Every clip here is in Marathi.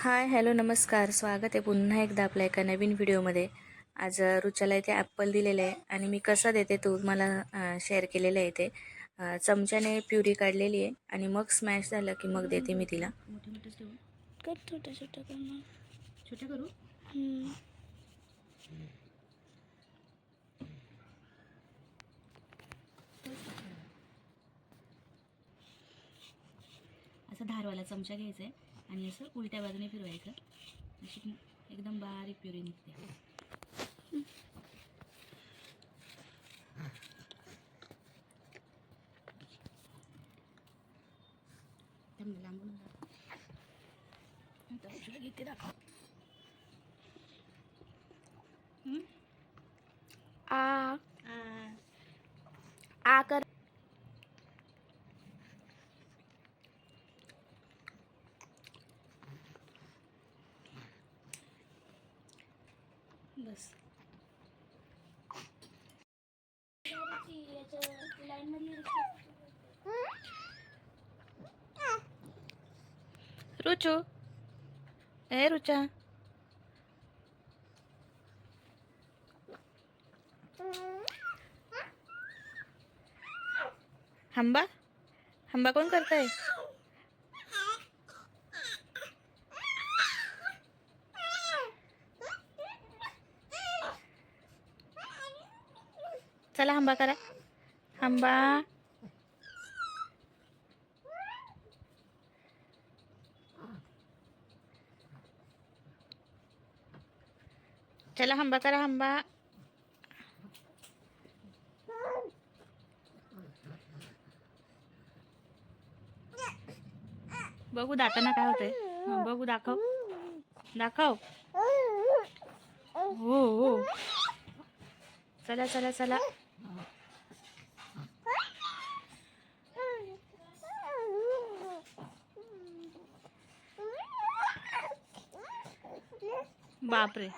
हाय हॅलो नमस्कार. स्वागत आहे पुन्हा एकदा आपल्या एका नवीन व्हिडिओमध्ये. आज रुचाला इथे ॲप्पल दिलेलं आहे आणि मी कसं देते तो मला शेअर केलेलं आहे इथे. अ, चमच्याने प्युरी काढलेली आहे आणि मग स्मॅश झालं की मग देते मी तिला. मोठे मोठेच ठेवू? कर छोटं छोटं कर मग. छोटे करू? हम्म. असं धारवाला चमचा घ्यायचा आहे. आणि असं उलट्या बाजूने फिरवायचं अशी एकदम बारीक प्युरी निघते थांब ना, लांबून दाखव. आता औषधं घेते दाखव हम्म? आ आ. आ कर बस. रुचू. ए रुचा. हंबा? हंबा कोण करताय? चला हंबा करा. हंबा. चला हंबा करा हंबा. बघू दाताना काय होतंय. बघू दाखव. दाखव. हो हो. चला चला चला. बापरे.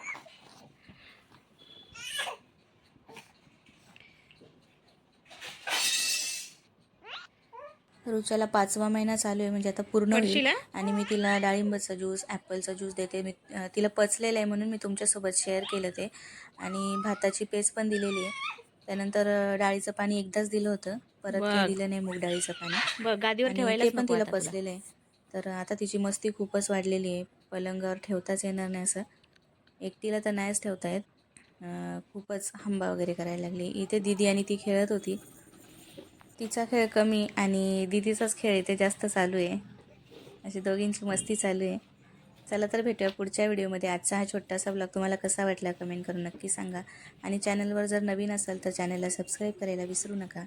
रुचाला पाचवा महिना चालू आहे म्हणजे आता पूर्ण होईल. आणि मी तिला डाळिंबाचा ज्यूस ॲपलचा ज्यूस देते. मी तिला पचलेलं आहे म्हणून मी तुमच्यासोबत शेअर केलं ते. आणि भाताची पेस्ट पण दिलेली आहे. त्यानंतर डाळीचं पाणी एकदाच दिलं होतं. परत काही दिलं नाही मूग डाळीचं पाणी. बघ गादीवर आणि ठेवायला ते पण तिला पचलेलं. आहे तर आता तिची मस्ती खूपच वाढलेली आहे. पलंगावर ठेवताच येणार नाही असं. एकटीला तर नाहीच ठेवता येत. अं, खूपच हंबा वगैरे करायला लागली. इथे दिदी आणि ती खेळत होती. तिचा खेळ कमी आणि दिदीचाच खेळ इथे जास्त चालू आहे. अशी दोघींची मस्ती चालू आहे. चला तर भेटूया पुढच्या व्हिडिओमध्ये. आजचा हा छोटासा ब्लॉग तुम्हाला कसा वाटला कमेंट करून नक्की सांगा. आणि चॅनलवर जर नवीन असाल तर चॅनलला सबस्क्राईब करायला विसरू नका.